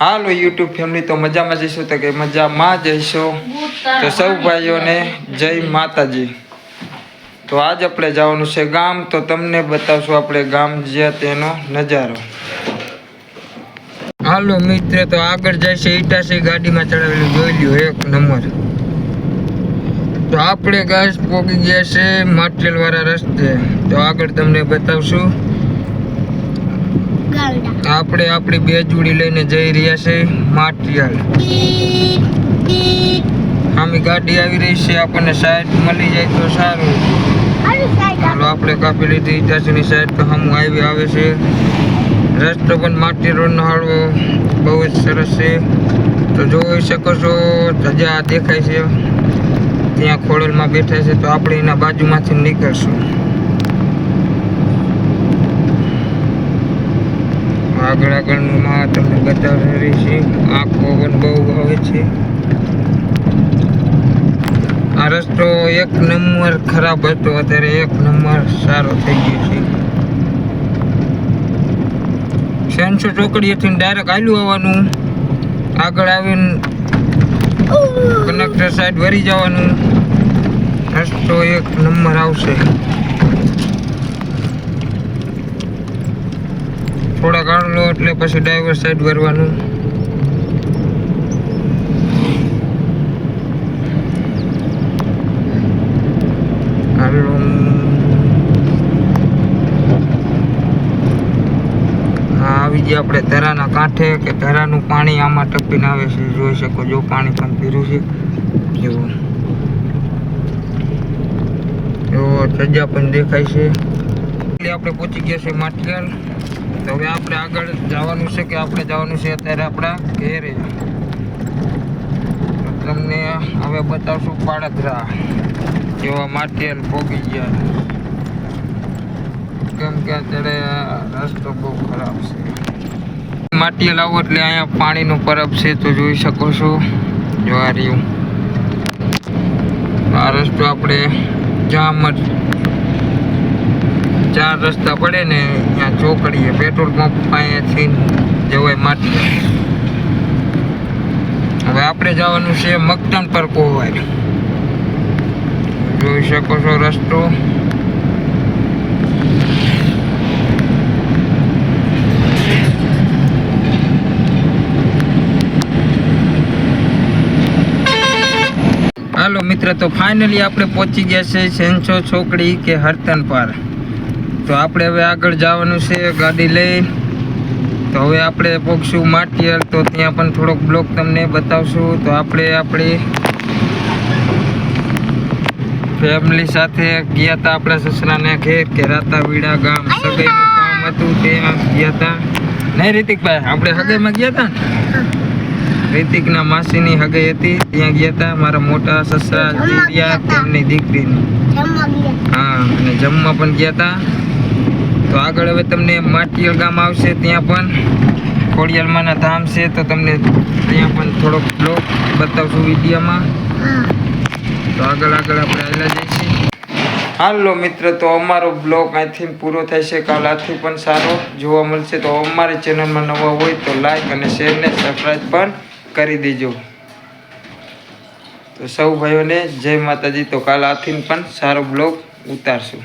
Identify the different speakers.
Speaker 1: હાલો YouTube family તો મજામાં જઈશું? તો કે મજામાં જઈશું. તો સૌ ભાઈઓને જય માતાજી. તો આજ આપણે જવાનું છે ગામ. તો તમને બતાવશું આપણે ગામ જ્યાં તેનો નજારો. હાલો મિત્ર, તો આગળ જાય છે ઈટાસી ગાડીમાં ચડાવેલું. જોઈ લ્યો, એક નંબર. તો આપણે ગાય પોગી ગયા છે માટેલ વાળા રસ્તે. તો આગળ તમને બતાવશું. આપણે આપણી બે જોડી લઈને જઈ રહ્યા છે માટિયાળ આમી ગાડી આવી રહી છે આપણને સાઈડ મળી જાય તો સારું. હાલો આપણે કાપી લીધી ઇટાસીની સાઈડ તો હમ હાઈવે આવે છે. રસ્તો પણ માટી રોડનો હાળવો બહુ જ સરસ છે. તો જોઈ શકો છો ધજા દેખાય છે. ત્યાં ખોડલમાં બેઠા છે તો આપણે એના બાજુમાંથી નીકળશું. આગળ આગળનું માં તમને બતાવી રહી છે આંખો પણ બહુ આવે છે. આ રસ્તો એક નંબર ખરાબ હતો. અત્યારે એક નંબર સારો થઈ ગયો છે. સેન્સો ચોકડીએથી ડાયરેક્ટ આલ્યું આવવાનું. આગળ આવીને કનેક્ટર સાઈડ વરી જવાનું. રસ્તો એક નંબર આવશે. થોડા કાઢ લો એટલે પછી ડ્રાઈવર સાઈડ હા, આવી ગયા આપણે ધરાના કાંઠે કે ધરાનું પાણી આમાં ટપીને આવે છે. જોઈ શકો જો પાણી પણ પીરું છે. જેવું એવો સજા પણ દેખાય છે. એટલે આપણે પહોંચી ગયા છે માટિયાલ તો હવે આપણે આગળ જવાનું છે કે આપણે જવાનું છે અત્યારે આપણા ઘેરે. તમને હવે બતાવશું પાડદરા જેવા માટિયાલ પોગી ગયા કેમ કે અત્યારે રસ્તો બહુ ખરાબ છે. માટી લાવો એટલે અહીંયા પાણીનું પરબ છે તો જોઈ શકો છો. જો આ રહ્યું આ રસ્તો આપણે જામ જ ચાર રસ્તા પડે ને ત્યાં ચોકડીએ પેટ્રોલ પંપ પાસેથી જવાય માટી. હવે આપણે જવાનું છે મગટન પર કોવાય. જોઈ શકો છો રસ્તો. હાલો મિત્ર, તો ફાઇનલી આપણે પહોંચી ગયા છે સેન્સો છોકડી કે હરતન પાર. તો આપણે હવે આગળ જવાનું છે ગાડી લઈ. તો હવે આપણે પહોંચશું માટિયાલ તો ત્યાં પણ થોડોક બ્લોક તમને બતાવશું. તો આપણે આપણી ફેમિલી સાથે ગયા હતા આપણા સસરાને ઘેર કે રાતા વીડા ગામ સગાઈનું કામ હતું ત્યાં ગયા હતા નહીં રીતિકભાઈ આપણે હગાઈમાં ગયા હતા રિતિકના માસીની હગાઈ હતી ત્યાં ગયા હતા મારા મોટા સસરા જીરિયા તેમની દીકરીની. હા અને જમવા પણ ગયા હતા તો આગળ હવે તમને માટીયલ ગામ આવશે, ત્યાં પણ ખોડિયાલમાંના ધામ છે, તો તમને ત્યાં પણ થોડોક બ્લોક બતાવશું વિડીયામાં. તો આગળ આગળ આપણે આવેલા જઈશું. હાલો મિત્ર, તો અમારો બ્લોગ અહીંથી પૂરો છે, કાલ આથી પણ સારો જોવા મળશે. તો અમારી ચેનલમાં નવા હોય તો લાઈક અને શેરને સબસ્ક્રાઈબ પણ કરી દેજો. તો સૌ ભાઈઓને જય માતાજી, તો કાલ આથી પણ સારો બ્લોગ ઉતારશું.